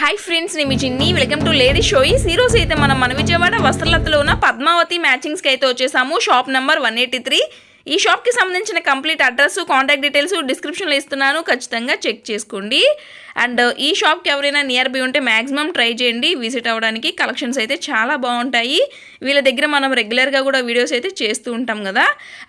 Hi friends నేను మీ చిన్ని. Welcome to lady show ఈ రోజు అయితే మనం మన విజయవాడ వస్త్రలతలో ఉన్న పద్మావతి మ్యాచింగ్స్కి అయితే వచ్చేసాము. Shop number one eighty three ఈ షాప్కి సంబంధించిన కంప్లీట్ అడ్రస్ కాంటాక్ట్ డీటెయిల్స్ డిస్క్రిప్షన్లో ఇస్తున్నాను. ఖచ్చితంగా చెక్ చేసుకోండి. అండ్ ఈ షాప్కి ఎవరైనా నియర్ బై ఉంటే మ్యాక్సిమం ట్రై చేయండి. విజిట్ అవ్వడానికి కలెక్షన్స్ అయితే చాలా బాగుంటాయి. వీళ్ళ దగ్గర మనం రెగ్యులర్గా కూడా వీడియోస్ అయితే చేస్తూ ఉంటాం కదా.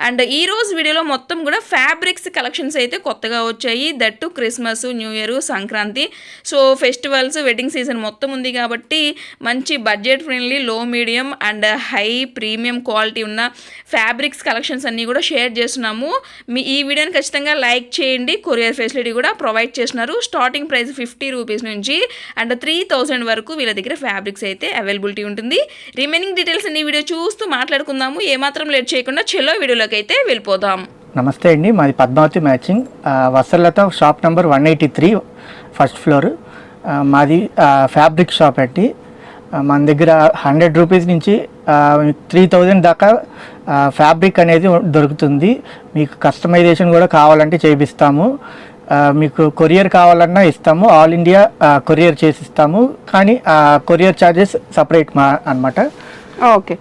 అండ్ ఈ రోజు వీడియోలో మొత్తం కూడా ఫ్యాబ్రిక్స్ కలెక్షన్స్ అయితే కొత్తగా వచ్చాయి. That Christmas new year Sankranti. So festivals wedding season మొత్తం ఉంది కాబట్టి మంచి budget friendly low medium and high premium quality ఉన్న ఫ్యాబ్రిక్స్ కలెక్షన్స్ అన్నీ కూడా షేర్ చేస్తున్నాము. మీ ఈ వీడియోని ఖచ్చితంగా లైక్ చేయండి. కొరియర్ ఫెసిలిటీ కూడా ప్రొవైడ్ చేస్తున్నారు. స్టార్టింగ్ ప్రైస్ ఫిఫ్టీ రూపీస్ నుంచి అండ్ త్రీ థౌజండ్ వరకు వీళ్ళ దగ్గర ఫ్యాబ్రిక్స్ అయితే అవైలబిలిటీ ఉంటుంది. రిమైనింగ్ డీటెయిల్స్ అన్ని వీడియో చూస్తూ మాట్లాడుకుందాము. ఏమాత్రం లేట్ చేయకుండా చెల్లో వీడియోలోకి అయితే వెళ్ళిపోదాం. నమస్తే అండి. మాది Padmavati matching. వసలత shop number one eighty three first floor. మాది ఫ్యాబ్రిక్ షాప్ అండి. మన దగ్గర హండ్రెడ్ రూపీస్ నుంచి త్రీ థౌజండ్ దాకా ఫ్యాబ్రిక్ అనేది దొరుకుతుంది. మీకు కస్టమైజేషన్ కూడా కావాలంటే చేపిస్తాము. మీకు కొరియర్ కావాలన్నా ఇస్తాము. ఆల్ ఇండియా కొరియర్ చేసి ఇస్తాము కానీ కొరియర్ ఛార్జెస్ సపరేట్ మా అనమాట ఓకే.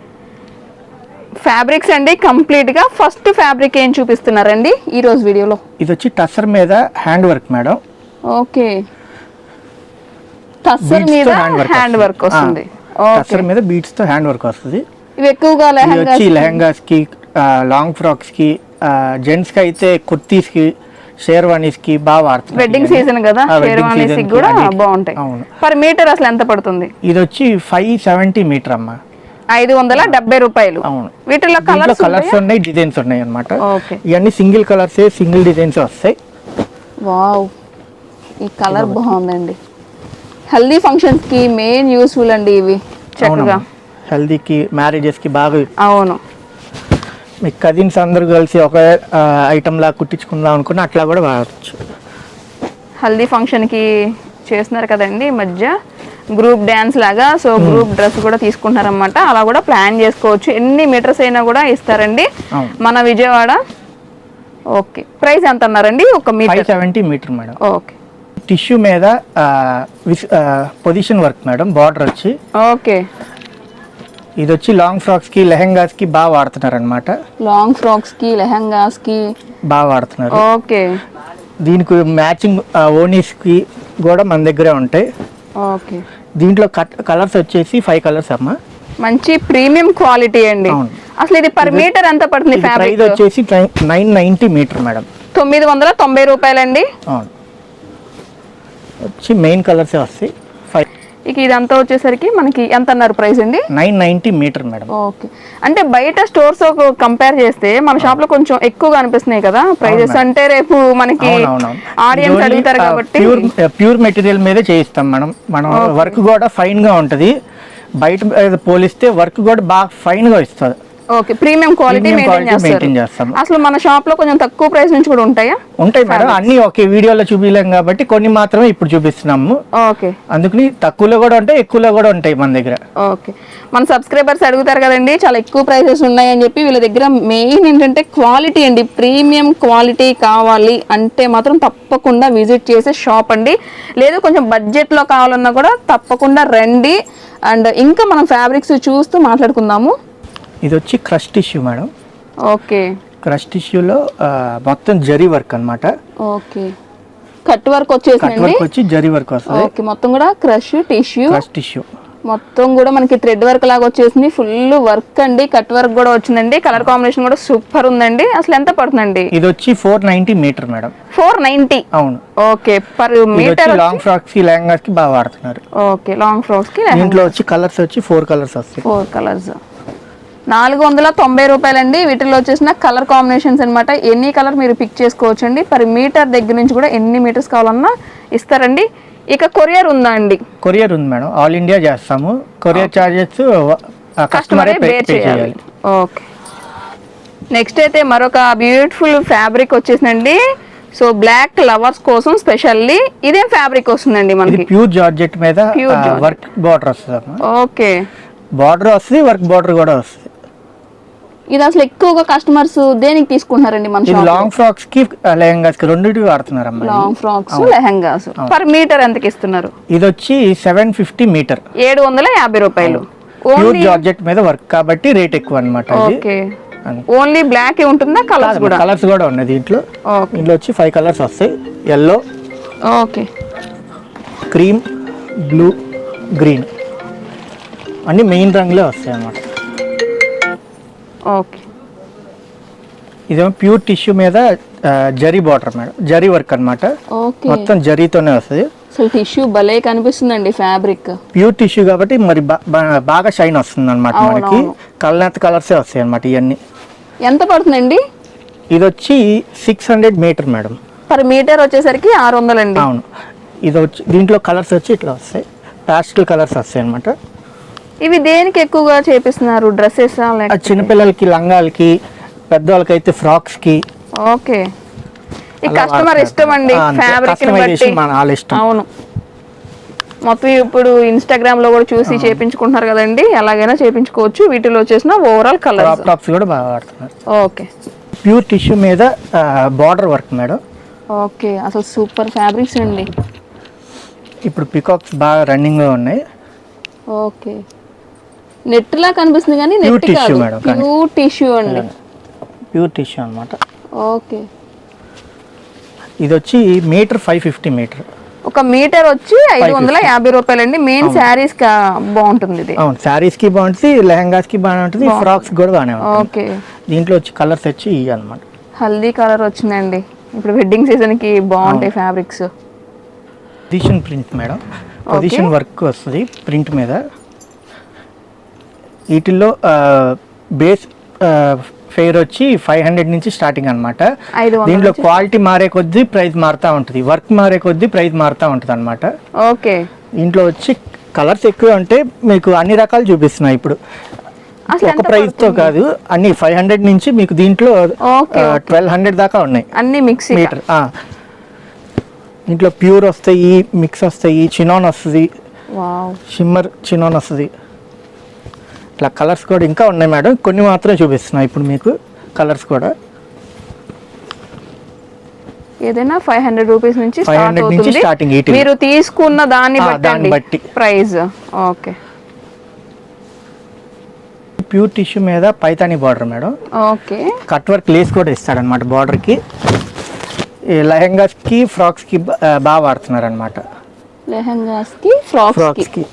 ఫ్యాబ్రిక్స్ అండి కంప్లీట్గా ఫస్ట్ ఫ్యాబ్రిక్ ఏం చూపిస్తున్నారండి ఈ రోజు వీడియోలో? ఇది వచ్చి టసర్ మీద hand work madam. Okay. Tussar మీద హ్యాండ్ వర్క్ వస్తుంది. టసర్ మీద బీట్స్తో హ్యాండ్ వర్క్ వస్తుంది. ఇవి ఎక్కువగా వచ్చి లెహంగాస్కి లాంగ్ ఫ్రాక్స్కి జెంట్స్కి అయితే కుర్తీస్కి షేర్వానీస్కి బాగా వాడుతున్నారు వెడ్డింగ్. సీజన్ కదా షేర్వానీస్కి కూడా. బాగుంటాయి. అవును. పర్ మీటర్ అసలు ఎంత పడుతుంది? ఇది వచ్చి ఫైవ్ సెవెంటీ మీటర్ అమ్మా. ఐదు వందల డెబ్బై రూపాయలు. అవును. వీటిలో దీంట్లో కలర్స్ కలర్స్ ఉన్నాయి? డిజైన్స్ ఉన్నాయి అన్నమాట. ఓకే ఇవన్నీ సింగిల్ కలర్స్ సింగిల్ డిజైన్స్ వస్తాయి. వావ్ ఈ కలర్ బాగుందండి. హెల్దీ ఫంక్షన్స్కి మెయిన్ యూస్ఫుల్ అండి ఇవి. చక్కగా హెల్దీకి మ్యారేజెస్కి బాగా అవును. మీ కజిన్స్ అందరూ కలిసి ఒక ఐటమ్ లా కుట్టించుకుందాం అనుకున్నా అట్లా కూడా వాడచ్చు. హల్దీ ఫంక్షన్కి చేస్తున్నారు కదండి మధ్య. గ్రూప్ డ్యాన్స్ లాగా సో గ్రూప్ డ్రెస్ కూడా తీసుకుంటున్నారన్నమాట. అలా కూడా ప్లాన్ చేసుకోవచ్చు. ఎన్ని మీటర్స్ అయినా కూడా ఇస్తారండి. మన విజయవాడ. ఓకే ప్రైస్ ఎంత అన్నారండి ఒక metre seventy metre madam okay tissue మీద పొజిషన్ వర్క్ మేడం బార్డర్ వచ్చి. ఓకే. ఇది వచ్చి లాంగ్ ఫ్రాక్స్కి లెహెంగాస్కి బాగా వాడుతున్నారు అనమాట లాంగ్ ఫ్రాక్స్కి లెహంగాస్కి బాగా వాడుతున్నారు. ఓకే. దీనికి మ్యాచింగ్ ఓనీస్కి కూడా మన దగ్గరే ఉంటాయి. ఓకే. దీంట్లో కలర్స్ వచ్చేసి ఫైవ్ కలర్స్ అమ్మా. మంచి ప్రీమియం క్వాలిటీ అండి. అసలు ఇది పర్ మీటర్ ఎంత పడుతుంది ఫ్యాబ్రిక్? వచ్చేసి నైన్ నైన్టీ మీటర్ మేడం. తొమ్మిది వందల తొంభై రూపాయలండి. అవును. వచ్చి మెయిన్ కలర్సే వస్తాయి. ఫైవ్ ఇక ఇదంతా వచ్చేసరికి మనకి ఎంత అన్నారు ప్రైస్ అండి? Nine ninety metre madam. Okay. అంటే బయట స్టోర్స్ కంపేర్ చేస్తే మన షాప్లో కొంచెం ఎక్కువగా అనిపిస్తున్నాయి కదా ప్రైజెస్. అంటే రేపు మనకి ఆడియన్స్ అడుగుతారు కాబట్టి. ప్యూర్ ప్యూర్ మెటీరియల్ మీదే చేయిస్తాం మనం మనం వర్క్ కూడా ఫైన్గా ఉంటది. బయట పోలిస్తే వర్క్ కూడా బాగా ఫైన్గా ఇస్తుంది. ఓకే ప్రీమియం క్వాలిటీ మెయింటైన్ చేస్తాం. అసలు మన షాప్లో కొంచెం తక్కువ ప్రైస్ నుంచి కూడా ఉంటాయా? ఉంటాయి మేడం అన్ని ఒకే వీడియోలో చూపించలేం కాబట్టి కొన్ని మాత్రమే ఇప్పుడు చూపిస్తున్నాము. ఓకే. అందుకని తక్కువలో కూడా ఉంటాయి ఎక్కువలో కూడా ఉంటాయి మన దగ్గర. ఓకే. మన సబ్స్క్రైబర్స్ అడుగుతారు కదండి చాలా ఎక్కువ ప్రైసెస్ ఉన్నాయని చెప్పి వీళ్ళ దగ్గర మెయిన్ ఏంటంటే క్వాలిటీ అండి. ప్రీమియం క్వాలిటీ కావాలి అంటే మాత్రం తప్పకుండా విజిట్ చేసే షాప్ అండి. లేదు కొంచెం బడ్జెట్లో కావాలన్నా కూడా తప్పకుండా రండి. అండ్ ఇంకా మనం ఫ్యాబ్రిక్స్ చూస్తూ మాట్లాడుకుందాము. ఇది వచ్చి crush tissue madam. Okay. Crush టిష్యూలో మొత్తం జరీ వర్క్ అన్నమాట. ఓకే. కట్ వర్క్ కట్ వచ్చేసిందండి వర్క్ వచ్చి జరీ వర్క్ వస్తుంది. ఓకే మొత్తం కూడా క్రష్ టిష్యూ. Crush tissue. మొత్తం కూడా మనకి థ్రెడ్ వర్క్ లాగా వచ్చేసింది. ఫుల్ వర్క్ అండి. కట్ వర్క్ కూడా వచ్చిందండి. కలర్ కాంబినేషన్ కూడా సూపర్ ఉందండి. అసలు ఎంత పడుతుందండి? ఇది వచ్చి four ninety metre madam. Four ninety అవును. ఓకే పర్ ఇది వచ్చి మీటర్ లాంగ్ ఫ్రాక్స్కి లెహంగాస్కి బాగా వాడుతున్నారు. ఓకే లాంగ్ ఫ్రాక్స్కి దీంట్లో వచ్చి కలర్స్ వచ్చి ఫోర్ కలర్స్ వస్తాయి. Four colours. నాలుగు వందల తొంభై రూపాయలండి. వీటిలో వచ్చేసిన కలర్ కాంబినేషన్స్ అన్నమాట. ఎన్ని కలర్ మీరు పిక్ చేసుకోవచ్చు అండి పర్ మీటర్ దగ్గర నుంచి కూడా ఎన్ని మీటర్స్ కావాలన్నా ఇస్తారండి. ఇక కొరియర్ ఉందా అండి? కొరియర్ ఉంది మేడం. ఆల్ ఇండియా చేస్తాము. కొరియర్ చార్జెస్ కస్టమరే పే చేయాలి. ఓకే. నెక్స్ట్ అయితే మరొక బ్యూటిఫుల్ ఫ్యాబ్రిక్ వచ్చేసిందండి. సో బ్లాక్ లవర్స్ కోసం స్పెషల్లీ ఇదేం ఫ్యాబ్రిక్ వస్తుందండి మనకి? ప్యూర్ జార్జెట్ మీద. వర్క్ బార్డర్ వస్తుంది ఓకే. బార్డర్ వస్తుంది వర్క్ బార్డర్ కూడా వస్తుంది. ఇది అసలు ఎక్కువగా కస్టమర్స్ దేనికి తీసుకుంటున్నారండి మన లాంగ్ ఫ్రాక్స్కి లెహంగాస్కి రెండింటికి వాడుతున్నారమ్మా ఇది. Long frocks lehengas. Per metre ఎంతకి ఇస్తున్నారు? ఇది వచ్చి సెవెన్ ఫిఫ్టీ మీటర్ ఏడు వందల యాభై రూపాయలు ప్యూర్ జార్జెట్ మీద వర్క్ కాబట్టి రేట్ ఎక్కువ అనమాట ఓకే. ఓన్లీ బ్లాక్ ఉంటుందా? కలర్స్ కూడా? కలర్స్ కూడా ఉన్నాయి దీంట్లో. దీంట్లో వచ్చి ఫైవ్ కలర్స్ వస్తాయి. Yellow okay cream blue green అన్ని మెయిన్ రంగులే వస్తాయి అన్నమాట ఓకే. ఇదేమో ప్యూర్ టిష్యూ మీద zari border madam. Zari work అన్నమాట. ఓకే. మొత్తం జరీతోనే వస్తుంది. అసలు టిష్యూ భలే కనిపిస్తుందండి ఫ్యాబ్రిక్. ప్యూర్ టిష్యూ కాబట్టి మరి బాగా షైన్ వస్తుంది అనమాట మనకి. కల్నేత కలర్సే వస్తాయి అనమాట ఇవన్నీ ఎంత పడుతుందండి? ఇది వచ్చి six hundred metre madam. Per metre వచ్చేసరికి ఆరు వందలండి. అవును. ఇది వచ్చి దీంట్లో కలర్స్ వచ్చి ఇట్లా వస్తాయి. ప్యాస్టల్ కలర్స్ వస్తాయి అనమాట ఇవి దేనికి ఎక్కువగా చేపిస్తున్నారు డ్రెస్సెస్ చిన్నపిల్లలకి లంగాలకి పెద్దవాళ్ళకి అయితే ఫ్రాక్స్కి ఓకే. ఈ కస్టమర్. ఇష్టం అండి. ఫ్యాబ్రిక్. అవును. మొత్తం ఇప్పుడు ఇన్స్టాగ్రామ్లో కూడా చూసి చేపించుకుంటున్నారు కదండి ఎలాగైనా చేపించుకోవచ్చు. వీటిలో వచ్చేసిన ఓవరాల్ కలర్ టాప్స్ కూడా బాగా వాడుతున్నారు. ఓకే. ప్యూర్ టిష్యూ మీద బార్డర్ వర్క్ మేడం. ఓకే. అసలు సూపర్ ఫ్యాబ్రిక్స్ అండి. ఇప్పుడు పికాక్స్ బాగా రన్నింగ్లో ఉన్నాయి. ఓకే. నెట్ లా కనిపిస్తుంది కానీ నెట్ కాదు. ప్యూర్ టిష్యూ అండి. ప్యూర్ టిష్యూ అన్నమాట. ఓకే. ఇది వచ్చి మీటర్ ఫైవ్ ఫిఫ్టీ మీటర్. ఒక మీటర్ వచ్చి ఐదు వందల యాభై రూపాయలండి. మెయిన్ శారీస్ కా బాగుంటుంది ఇది. అవును శారీస్కి బాగుంటుంది లెహంగాస్కి బాగానే ఉంటుంది ఫ్రాక్స్ కూడా బాగానే ఓకే. దీంట్లో వచ్చి కలర్స్ వచ్చి ఇవి అనమాట హల్దీ కలర్ వచ్చిందండి. ఇప్పుడు వెడ్డింగ్ సీజన్కి బాగుంటాయి fabrics. Position print madam. Position work వస్తుంది ప్రింట్ మీద. వీటిల్లో బేస్ ఫెయిర్ వచ్చి ఫైవ్ హండ్రెడ్ నుంచి స్టార్టింగ్ అనమాట దీంట్లో క్వాలిటీ మారే కొద్దీ ప్రైస్ మారుతూ ఉంటుంది. వర్క్ మారే కొద్దీ ప్రైస్ మారుతూ ఉంటుంది అనమాట ఓకే. దీంట్లో వచ్చి కలర్స్ ఎక్కువ ఉంటే మీకు అన్ని రకాలు చూపిస్తున్నాయి ఇప్పుడు. ఒక ప్రైస్తో కాదు అన్ని ఫైవ్ హండ్రెడ్ నుంచి మీకు దీంట్లో ట్వెల్వ్ హండ్రెడ్ దాకా ఉన్నాయి. అన్ని మిక్సీ మీటర్. దీంట్లో ప్యూర్ వస్తాయి మిక్స్ వస్తాయి చినాన్ వస్తుంది. షిమ్మర్ చినాన్ వస్తుంది. ఇట్లా కలర్స్ కూడా ఇంకా ఉన్నాయి మేడం. కొన్ని మాత్రం చూపిస్తున్నాయి ఇప్పుడు మీకు కలర్స్ కూడా. ఏదైనా ఫైవ్ హండ్రెడ్ రూపీస్ నుంచి 500 స్టార్ట్ నుంచి అవుతుంది. starting, 80. మీరు తీసుకున్న దాన్ని బట్టి దాన్ని అండి. బట్టి. ప్రైస్. ఓకే. ప్యూర్ టిష్యూ మీద Paithani border madam. Okay. Cut work lace కూడా ఇస్తాడనమాట బార్డర్కి. ఈ లెహంగాస్కి ఫ్రాక్స్కి బాగా వాడుతున్నారు అనమాట లెహంగాస్కి ఫ్రాక్స్కి ఫ్రాక్స్కి.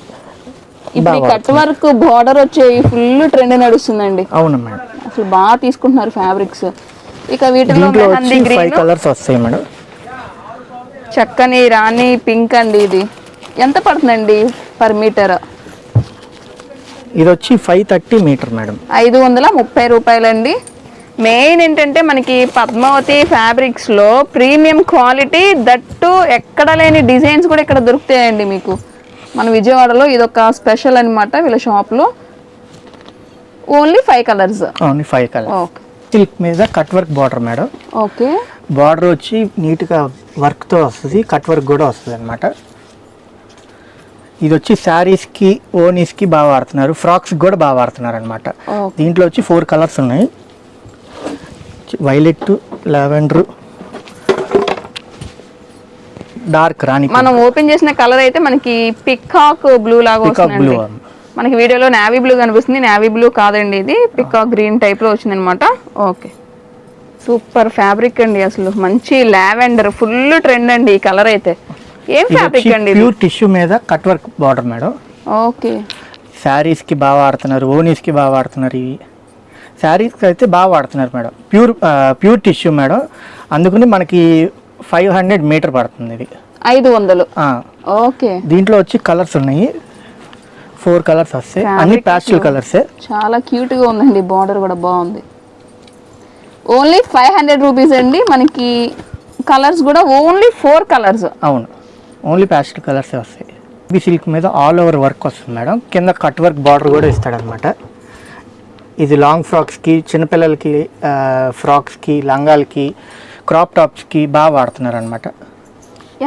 ఇప్పుడు కట్ వర్క్ బార్డర్ వచ్చే ఫుల్ ట్రెండ్ నడుస్తుందండి. అవును మేడం. అసలు బాగా తీసుకుంటున్నారు ఫ్యాబ్రిక్స్ ఇక వీటిలో ఫైవ్ కలర్స్ వస్తాయి మేడం. చక్కని రాణి పింక్ అండి ఇది. ఎంత పడుతుందండి పర్ మీటర్ ఇది వచ్చి ఫైవ్ థర్టీ మీటర్ మేడం. ఐదు వందల ముప్పై రూపాయలండి. మెయిన్ ఏంటంటే మనకి పద్మావతి ఫ్యాబ్రిక్స్లో ప్రీమియం క్వాలిటీ దట్టు ఎక్కడ లేని డిజైన్స్ కూడా ఇక్కడ దొరుకుతాయండి మీకు. మన విజయవాడలో ఇదొక స్పెషల్ అన్నమాట వీళ్ళ షాప్లో. ఓన్లీ ఫైవ్ కలర్స్ అవును ఫైవ్ కలర్ ఓకే సిల్క్ మీద cut work border madam okay border వచ్చి నీట్గా వర్క్తో వస్తుంది కట్ వర్క్ కూడా వస్తుంది అనమాట ఇది వచ్చి శారీస్కి ఓనీస్కి బాగా వాడుతున్నారు. ఫ్రాక్స్ కూడా బాగా వాడుతున్నారు అనమాట దీంట్లో వచ్చి ఫోర్ కలర్స్ ఉన్నాయి. వైలెట్ లావెండర్ డార్క్ రాణి మనం ఓపెన్ చేసిన కలర్ అయితే మనకి పికాక్ బ్లూ లాగా blue. మనకి వీడియోలో నావీ బ్లూ కనిపిస్తుంది. నావీ బ్లూ కాదండి ఇది. పికాక్ గ్రీన్ టైప్లో వచ్చింది అనమాట ఓకే. సూపర్ ఫ్యాబ్రిక్ అండి అసలు. మంచి లావెండర్ ఫుల్ ట్రెండ్ అండి ఈ కలర్ అయితే. ఏం ఫ్యాబ్రిక్ అండి ప్యూర్ టిష్యూ మీద cut work border madam. Okay. శారీస్కి బాగా వాడుతున్నారు ఓనీస్కి బాగా వాడుతున్నారు ఇవి. శారీస్కి అయితే బాగా వాడుతున్నారు madam. Pure pure tissue madam. అందుకని మనకి ఫైవ్ హండ్రెడ్ మీటర్ పడుతుంది ఇది. ఐదు వందలు. ఓకే. దీంట్లో వచ్చి కలర్స్ ఉన్నాయి. ఫోర్ కలర్స్ వస్తాయి. అన్ని ప్యాస్టల్ కలర్సే చాలా క్యూట్గా ఉందండి. బార్డర్ కూడా బాగుంది. ఓన్లీ ఫైవ్ హండ్రెడ్ రూపీస్ అండి. మనకి కలర్స్ కూడా ఓన్లీ ఫోర్ కలర్స్. అవును. ఓన్లీ ప్యాస్టల్ కలర్సే వస్తాయి. బి సిల్క్ మీద ఆల్ ఓవర్ వర్క్ వస్తుంది మేడం. కింద కట్ వర్క్ బార్డర్ కూడా ఇస్తాడనమాట ఇది లాంగ్ ఫ్రాక్స్కి చిన్నపిల్లలకి ఫ్రాక్స్కి లంగాలకి క్రాప్ టాప్స్కి బాగా వాడుతున్నారు అనమాట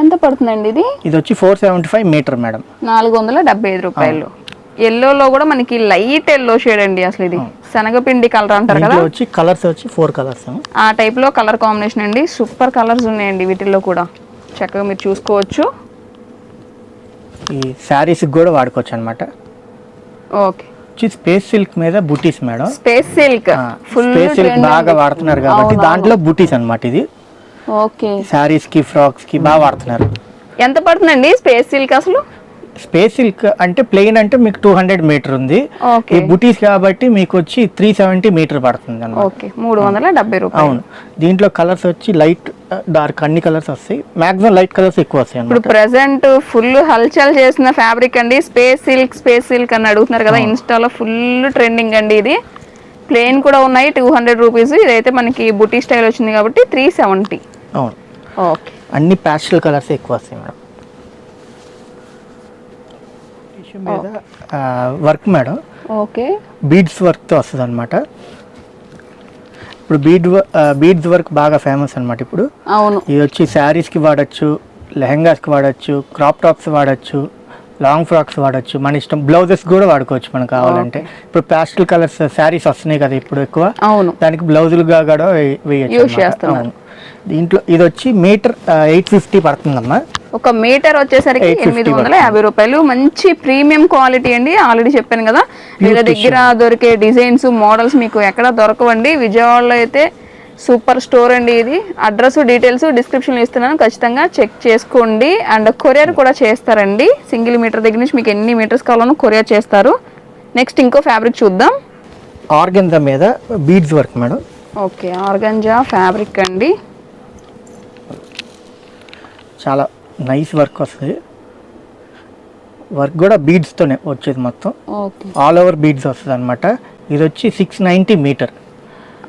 ఎంత పడుతుందండి ఇది? ఇది వచ్చి four seventy five metre madam. నాలుగు వందల డెబ్బై ఐదు రూపాయలు. ఎల్లోలో కూడా మనకి లైట్ ఎల్లో షేడ్ అండి అసలు ఇది. శనగపిండి కలర్ అంటారు కదా. వచ్చి కలర్స్ వచ్చి ఫోర్ కలర్స్ ఆ టైప్లో కలర్ కాంబినేషన్ అండి. సూపర్ కలర్స్ ఉన్నాయండి వీటిల్లో కూడా. చక్కగా మీరు చూసుకోవచ్చు. ఈ శారీస్కి కూడా వాడుకోవచ్చు అనమాట ఓకే. వచ్చి స్పేస్ సిల్క్ మీద butis madam. Space silk. Full space silk బాగా వాడుతున్నారు కాబట్టి దాంట్లో బుటీస్ అన్నమాట ఇది. ఓకే. శారీస్కి ఫ్రాక్స్కి బాగా వాడుతున్నారు. ఎంత పడుతుందండి స్పేస్ సిల్క్ అసలు? స్పేస్ సిల్క్ అంటే ప్లెయిన్ అంటే మీకు టూ హండ్రెడ్ మీటర్ ఉంది. ఈ బుటీస్ కాబట్టి మీకు వచ్చి త్రీ సెవెంటీ మీటర్ పడుతుంది మూడు వందల డెబ్బై రూపాయలు. అవును. దీంట్లో కలర్స్ వచ్చి లైట్ డార్క్ అన్ని కలర్స్ వస్తాయి. మాక్సిమం లైట్ కలర్స్ ఎక్కువ వస్తాయి ఇప్పుడు ప్రెసెంట్ ఫుల్ హల్చల్ చేసిన ఫ్యాబ్రిక్ అండి. స్పేస్ సిల్క్ స్పేస్ సిల్క్ అని అడుగుతున్నారు కదా ఇన్స్టాలో ఫుల్ ట్రెండింగ్ అండి ఇది. ప్లేన్ కూడా ఉన్నాయి టూ హండ్రెడ్ రూపీస్. ఇదైతే మనకి బుటీ స్టైల్ వచ్చింది కాబట్టి త్రీ సెవెంటీ. అవును. ఓకే. అన్ని ప్యాస్టల్ కలర్స్ ఎక్కువ వస్తాయి మేడం. మీద? Work madam. ఓకే. బీడ్స్ వర్క్తో వస్తుంది అనమాట ఇప్పుడు బీడ్ బీడ్స్ వర్క్ బాగా ఫేమస్ అన్నమాట ఇప్పుడు. అవును. ఇది వచ్చి శారీస్కి వాడచ్చు లెహంగాస్కి వాడచ్చు క్రాప్ టాప్స్ వాడచ్చు లాంగ్ ఫ్రాక్స్ వాడచ్చు. మన ఇష్టం బ్లౌజెస్ కూడా వాడుకోవచ్చు మనకు కావాలంటే. ఇప్పుడు ప్యాస్టల్ కలర్స్ శారీస్ వస్తున్నాయి కదా ఇప్పుడు ఎక్కువ. అవును. దానికి బ్లౌజులుగా కూడా వేయచ్చు. దీంట్లో ఇది వచ్చి మీటర్ ఎయిట్ ఫిఫ్టీ పడుతుందమ్మా. ఒక మీటర్ వచ్చేసరికి 850 ఎనిమిది వందల యాభై రూపాయలు. మంచి ప్రీమియం క్వాలిటీ అండి. ఆల్రెడీ చెప్పాను కదా. వీళ్ళ దగ్గర దొరికే డిజైన్స్ మోడల్స్ మీకు ఎక్కడ దొరకవండి. విజయవాడలో అయితే సూపర్ స్టోర్ అండి ఇది. అడ్రస్ డీటెయిల్స్ డిస్క్రిప్షన్లో ఇస్తున్నాను. ఖచ్చితంగా చెక్ చేసుకోండి. అండ్ కొరియర్ కూడా చేస్తారండి. సింగిల్ మీటర్ దగ్గర నుంచి మీకు ఎన్ని మీటర్స్ కావాలనో కొరియర్ చేస్తారు. నెక్స్ట్ ఇంకో ఫ్యాబ్రిక్ చూద్దాం. ఆర్గెన్జా మీద beads work madam. Okay organza fabric అండి. చాలా నైస్ వర్క్ వస్తుంది. వర్క్ కూడా బీడ్స్తోనే వచ్చేది మొత్తం. ఓకే. ఆల్ ఓవర్ బీడ్స్ వస్తుంది అనమాట ఇది వచ్చి సిక్స్ నైంటీ మీటర్.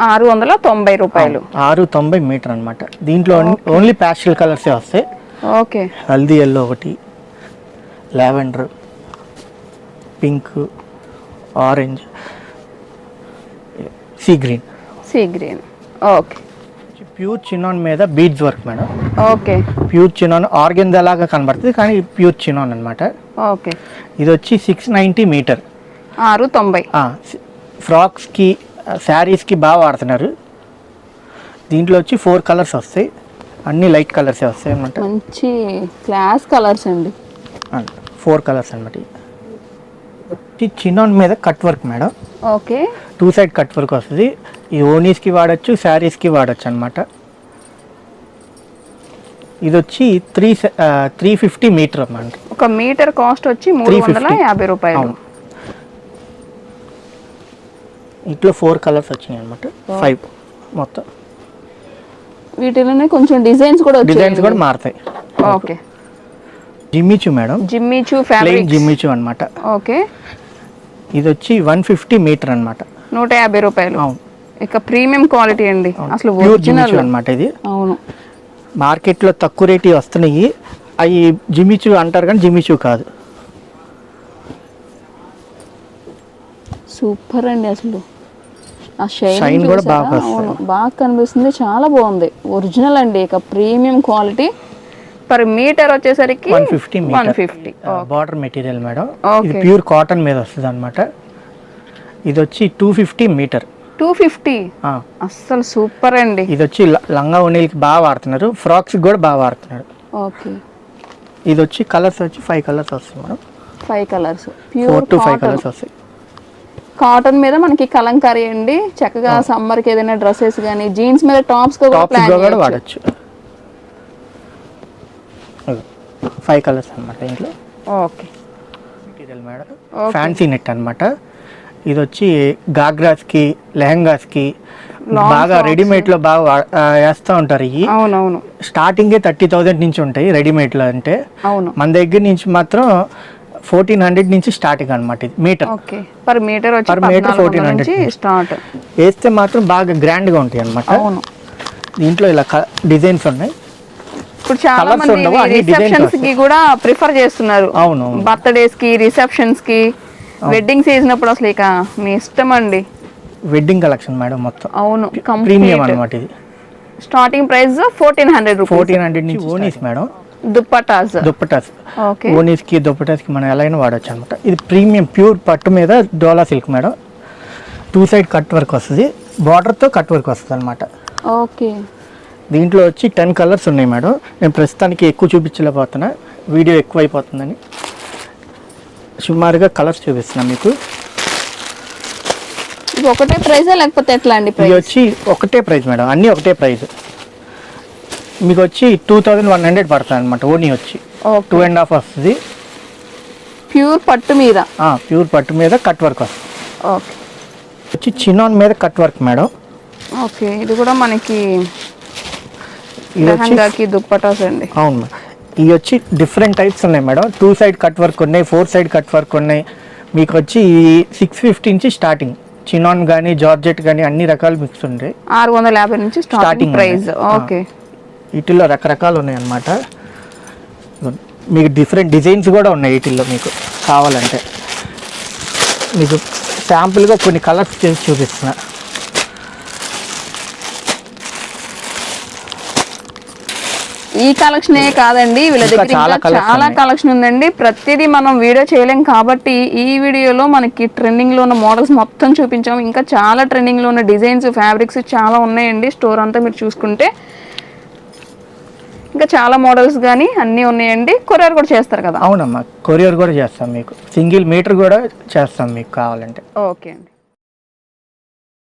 ఆరు వందల తొంభై రూపాయలు. ఆరు తొంభై మీటర్ అనమాట దీంట్లో ఓన్లీ ప్యాస్టల్ కలర్సే వస్తాయి. ఓకే. హల్దీ ఎల్లో ఒకటి lavender pink orange sea green sea green okay. Pure chinon మీద beads work madam okay. Pure chinon organza లాగా కనబడుతుంది కానీ ప్యూర్ చినాన్ అనమాట ఓకే. ఇది వచ్చి సిక్స్ నైంటీ మీటర్ ఆరు తొంభై. ఫ్రాక్స్కి శారీస్కి బాగా వాడుతున్నారు. దీంట్లో వచ్చి ఫోర్ కలర్స్ వస్తాయి. అన్ని లైట్ కలర్సే వస్తాయి అనమాట మంచి క్లాస్ కలర్స్ అండి. ఫోర్ కలర్స్ అనమాట చినాన్ మీద cut work madam okay. Two side cut work వస్తుంది. ఈ ఓనీస్కి వాడచ్చు శారీస్కి వాడచ్చు అనమాట ఇది వచ్చి త్రీ త్రీ ఫిఫ్టీ మీటర్ అన్నమాట. ఒక మీటర్ కాస్ట్ వచ్చి మూడు వందల 350. యాభై రూపాయలు అవును ఇంట్లో ఫోర్ కలర్స్ వచ్చినాయి అనమాట ఫైవ్ మొత్తం. వీటిలోనే కొంచెం డిజైన్స్ కూడా డిజైన్స్ కూడా మారుతాయి. Okay. Jimmy Choo madam. Jimmy Choo fabric Jimmy Choo అనమాట ఓకే. ఇది వచ్చి వన్ ఫిఫ్టీ మీటర్ అనమాట నూట యాభై రూపాయలు. అవును. ఇక ప్రీమియం క్వాలిటీ అండి. అసలు ఒరిజినల్ అనమాట ఇది. అవును. మార్కెట్లో తక్కువ రేటు వస్తున్నాయి. అవి జిమ్మిచు అంటారు కానీ జిమ్మిచు కాదు. సూపర్ అండి అసలు. ఆ షైన్ కూడా బాగా వస్తుంది. అవును బాగా కనిపిస్తుంది. చాలా బాగుంది. ఒరిజినల్ అండి ఇక ప్రీమియం క్వాలిటీ పర్ మీటర్ వచ్చేసరికి one fifty one fifty. Border material madam. ఇది ప్యూర్ కాటన్ మీద వస్తుంది అనమాట ఇది వచ్చి two fifty metre two fifty అస్సలు సూపర్ అండి. ఇది వచ్చి లంగా ఉన్నీలకి బాగా వాడుతున్నారు. ఫ్రాక్స్ కూడా బాగా వాడుతున్నారు. ఓకే. ఇది వచ్చి కలర్స్ వచ్చి ఫైవ్ కలర్స్ వస్తాయి madam. Five colours pure to five colours వస్తాయి. కాటన్ మీద మనకి కలంకారీ అండి. చక్కగా సమ్మర్కి ఏదైనా డ్రెస్సెస్ కానీ జీన్స్ మీద టాప్స్ కూడా వాడచ్చు. ఫైవ్ కలర్స్ అనమాట ఇంట్లో. ఓకే. మేడం. ఫ్యాన్సీ నెట్ అన్నమాట. ఇది వచ్చి గాగ్రాస్కి లెహంగాస్కి బాగా రెడీమేడ్లో బాగా వేస్తూ ఉంటారు ఇవి అవునవును. స్టార్టింగే థర్టీ థౌజండ్ నుంచి ఉంటాయి రెడీమేడ్లో అంటే. అవును. మన దగ్గర నుంచి మాత్రం ఫోర్టీన్ హండ్రెడ్ నుంచి స్టార్టింగ్ అనమాట ఇది metre. Okay. Per metre meter 1400 1400 నుంచి స్టార్ట్. వేస్తే మాత్రం బాగా గ్రాండ్గా ఉంటాయి అనమాట అవును. దీంట్లో ఇలా డిజైన్స్ ఉన్నాయి. ఇప్పుడు చాలా మంది రిసెప్షన్స్కి కూడా ప్రిఫర్ చేస్తున్నారు. అవును అవును బర్త్డేస్కి రిసెప్షన్స్కి వెడ్డింగ్ సీజన్ అప్పుడు అసలు ఇక మీ ఇష్టం అండి. వెడ్డింగ్ కలెక్షన్ మేడం మొత్తం. అవును ప్రీమియం కంప్లీట్ అనమాట ఇది starting price fourteen hundred fourteen hundred నుంచి ఓనీస్ మేడం. దుప్పటాస్. దుప్పటాస్. ఓకే. ఓనీస్కి దుప్పటాస్కి మనం ఎలా అయినా వాడచ్చు అనమాట ఇది ప్రీమియం ప్యూర్ పట్టు మీద dola silk madam. Two side cut work వస్తుంది. బార్డర్తో కట్ వర్క్ వస్తుంది అనమాట ఓకే. దీంట్లో వచ్చి టెన్ కలర్స్ ఉన్నాయి మేడం. నేను ప్రస్తుతానికి ఎక్కువ చూపించలేకపోతున్నా. వీడియో ఎక్కువ అయిపోతుందని సుమారుగా కలర్స్ చూపిస్తున్నా మీకు. ఒకటే ప్రైజా లేకపోతే ఎట్లా అండి ఇది వచ్చి ఒకటే ప్రైస్ మేడం. అన్నీ ఒకటే ప్రైస్ మీకు వచ్చి టూ థౌజండ్ వన్ హండ్రెడ్ పడుతుంది అనమాట ఓనీ వచ్చి టూ అండ్ హాఫ్ వస్తుంది. ప్యూర్ పట్టు మీద? ప్యూర్ పట్టు మీద కట్ వర్క్ వస్తుంది. ఓకే. వచ్చి చినాన్ మీద కట్ వర్క్ మేడం. ఓకే ఇది కూడా మనకి లెహంగాకి దుప్పటాస్ అండి. అవును మేడం. ఇవి వచ్చి డిఫరెంట్ టైప్స్ ఉన్నాయి madam. Two side cut work ఉన్నాయి ఫోర్ సైడ్ కట్ వర్క్ ఉన్నాయి. మీకు వచ్చి సిక్స్ ఫిఫ్టీ నుంచి స్టార్టింగ్ చినాన్ కానీ జార్జెట్ కానీ అన్ని రకాలు మిక్స్ ఉంటాయి ఆరు వందల యాభై నుంచి స్టార్టింగ్ ప్రైస్. ఓకే. వీటిల్లో రకరకాలు ఉన్నాయి అన్నమాట మీకు డిఫరెంట్ డిజైన్స్ కూడా ఉన్నాయి వీటిల్లో మీకు కావాలంటే. మీకు శాంపుల్గా కొన్ని కలర్స్ చేసి చూపిస్తున్నా. ఈ కలెక్షనే కాదండి వీళ్ళ దగ్గర చాలా. కలెక్షన్ ఉందండి. ప్రతిదీ మనం వీడియో చేయలేం కాబట్టి ఈ వీడియోలో మనకి ట్రెండింగ్లో ఉన్న మోడల్స్ మొత్తం చూపించాం. ఇంకా చాలా ట్రెండింగ్లో ఉన్న డిజైన్స్ ఫ్యాబ్రిక్స్ చాలా ఉన్నాయండి. స్టోర్ అంతా మీరు చూసుకుంటే ఇంకా చాలా మోడల్స్ కానీ అన్నీ ఉన్నాయండి. కొరియర్ కూడా చేస్తారు కదా? అవునమ్మా కొరియర్ కూడా చేస్తాం మీకు. సింగిల్ మీటర్ కూడా చేస్తాం మీకు కావాలంటే. ఓకే అండి.